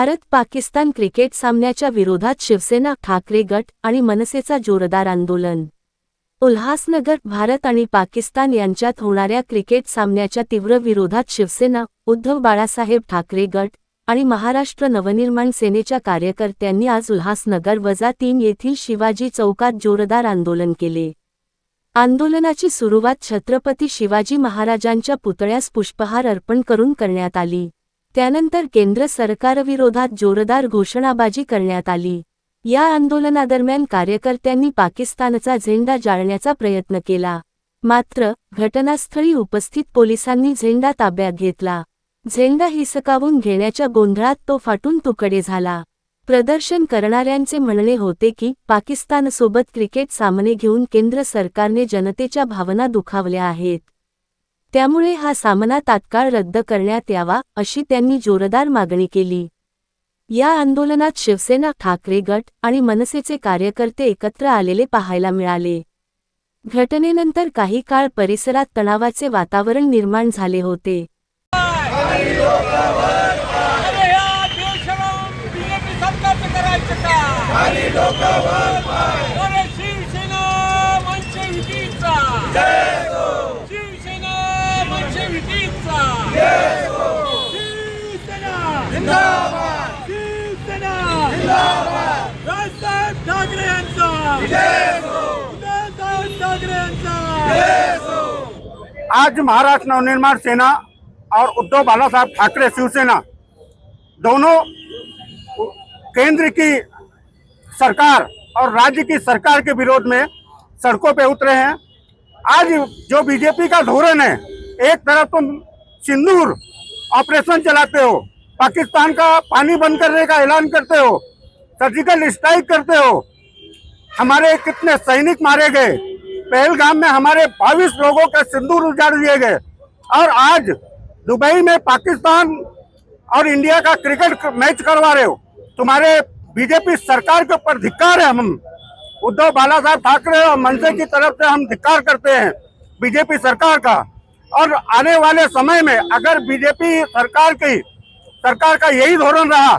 Bharat Pakistan cricket सामन्याच्या विरोधात शिवसेना ठाकरे गट आणि मनसेचा जोरदार आंदोलन. उल्हासनगर भारत आणि पाकिस्तान यांच्यात होणाऱ्या क्रिकेट सामन्याच्या तीव्र विरोधात शिवसेना उद्धव बाळासाहेब ठाकरे गट आणि महाराष्ट्र नवनिर्माण सेनेच्या कार्यकर्त्यांनी आज उल्हासनगर वजा तीन येथील शिवाजी चौकात जोरदार आंदोलन केले. आंदोलनाची सुरुवात छत्रपती शिवाजी महाराजांच्या पुतळ्यास पुष्पहार अर्पण करून करण्यात आली. त्यानंतर केंद्र सरकारविरोधात जोरदार घोषणाबाजी करण्यात आली. या आंदोलनादरम्यान कार्यकर्त्यांनी पाकिस्तानचा झेंडा जाळण्याचा प्रयत्न केला. मात्र घटनास्थळी उपस्थित पोलिसांनी झेंडा ताब्यात घेतला. झेंडा हिसकावून घेण्याच्या गोंधळात तो फाटून तुकडे झाला. प्रदर्शन करणाऱ्यांचे म्हणणे होते की पाकिस्तानसोबत क्रिकेट सामने घेऊन केंद्र सरकारने जनतेच्या भावना दुखावल्या आहेत. त्यामुळे हा सामना तात्काळ रद्द करण्यात यावा अशी त्यांनी जोरदार मागणी केली. या आंदोलनात शिवसेना ठाकरे गट आणि मनसेचे कार्यकर्ते एकत्र आलेले पाहायला मिळाले. घटनेनंतर काही काळ परिसरात तणावाचे वातावरण निर्माण झाले होते. अरे आज महाराष्ट्र नवनिर्माण सेना और उद्धव बाला साहब ठाकरे शिवसेना दोनों केंद्र की सरकार और राज्य की सरकार के विरोध में सड़कों पे उतरे हैं। आज जो बीजेपी का धोरण है, एक तरफ़ तुम सिंदूर ऑपरेशन चलाते हो, पाकिस्तान का पानी बंद करने का ऐलान करते हो, सर्जिकल स्ट्राइक करते हो, हमारे कितने सैनिक मारे गए पहलगाम में हमारे बाईस लोगों के सिंदूर उजाड़ दिए गए। और आज दुबई में पाकिस्तान और इंडिया का क्रिकेट मैच करवा रहे हो। तुम्हारे बीजेपी सरकार के ऊपर धिक्कार है हम। उद्धव बाला साहब ठाकरे और मनसे की तरफ़ से हम धिक्कार करते हैं बीजेपी सरकार का। और आने वाले समय में अगर बीजेपी सरकार की, सरकार का यही धोरण रहा,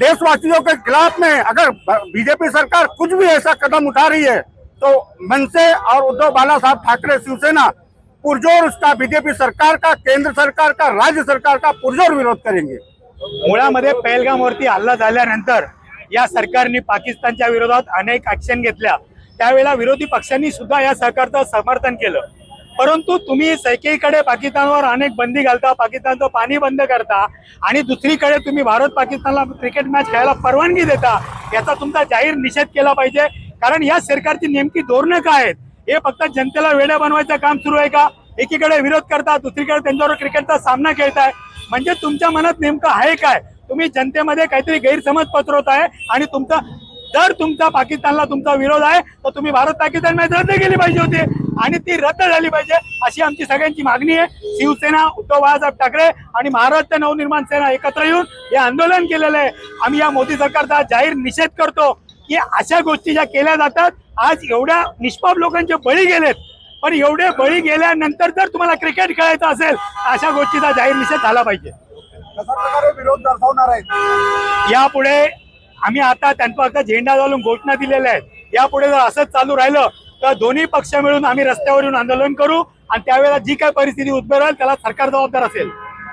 देशवासियों के खिलाफ में अगर बीजेपी सरकार कुछ भी ऐसा कदम उठा रही है तो मनसे और उद्धव बाला साहब ठाकरे शिवसेना पुरजोर उसका बीजेपी सरकार का केंद्र सरकार का राज्य सरकार का पुरजोर विरोध करेंगे। मुळामध्ये पहलगामवरती हल्ला झाल्यानंतर या सरकारने पाकिस्तानच्या विरोधात अनेक ऍक्शन घेतल्या. त्यावेळेला विरोधी पक्षांनी सुद्धा या सरकारचं समर्थन केलं. परंतु तुम्ही एकीकडे पाकिस्तानवर अनेक बंदी घालता पाकिस्तानचं पाणी बंद करता आणि दुसरीकडे तुम्ही भारत पाकिस्तानला क्रिकेट मॅच खेळायला परवानगी देता याचा तुमचा जाहीर निषेध केला पाहिजे. कारण या सरकारची नेमकी धोरणं काय आहेत? हे फक्त जनतेला वेड्या बनवायचं काम सुरू आहे का? एकीकडे विरोध करता दुसरीकडे त्यांच्यावर क्रिकेटचा सामना खेळताय. म्हणजे तुमच्या मनात नेमकं आहे काय? तुम्ही जनतेमध्ये काहीतरी गैरसमज पसरवत आहे आणि तुमचा जर तुमचा पाकिस्तानला तुमचा विरोध आहे तर तुम्ही भारत पाकिस्तान मॅच रद्द केली पाहिजे होती. आणि ती रद्द झाली पाहिजे अशी आमची सगळ्यांची मागणी आहे. शिवसेना उद्धव बाळासाहेब ठाकरे आणि महाराष्ट्र नवनिर्माण सेना एकत्र येऊन हे आंदोलन केलेलं आहे. आम्ही या मोदी सरकारचा जाहीर निषेध करतो. की अशा गोष्टी ज्या केल्या जातात आज एवढ्या निष्पाप लोकांचे बळी गेलेत. पण एवढे बळी गेल्यानंतर जर तुम्हाला क्रिकेट खेळायचं असेल तर अशा गोष्टीचा जाहीर निषेध झाला पाहिजे. विरोध दर्शवणार आहेत? यापुढे आम्ही आता त्यांचा झेंडा घालून घोषणा दिलेल्या आहेत. यापुढे जर असंच चालू राहिलं तर दोन्ही पक्ष मिळून आम्ही रस्त्यावर येऊन आंदोलन करू आणि त्यावेळेला जी काही परिस्थिती उद्भवेल त्याला सरकार जबाबदार असेल.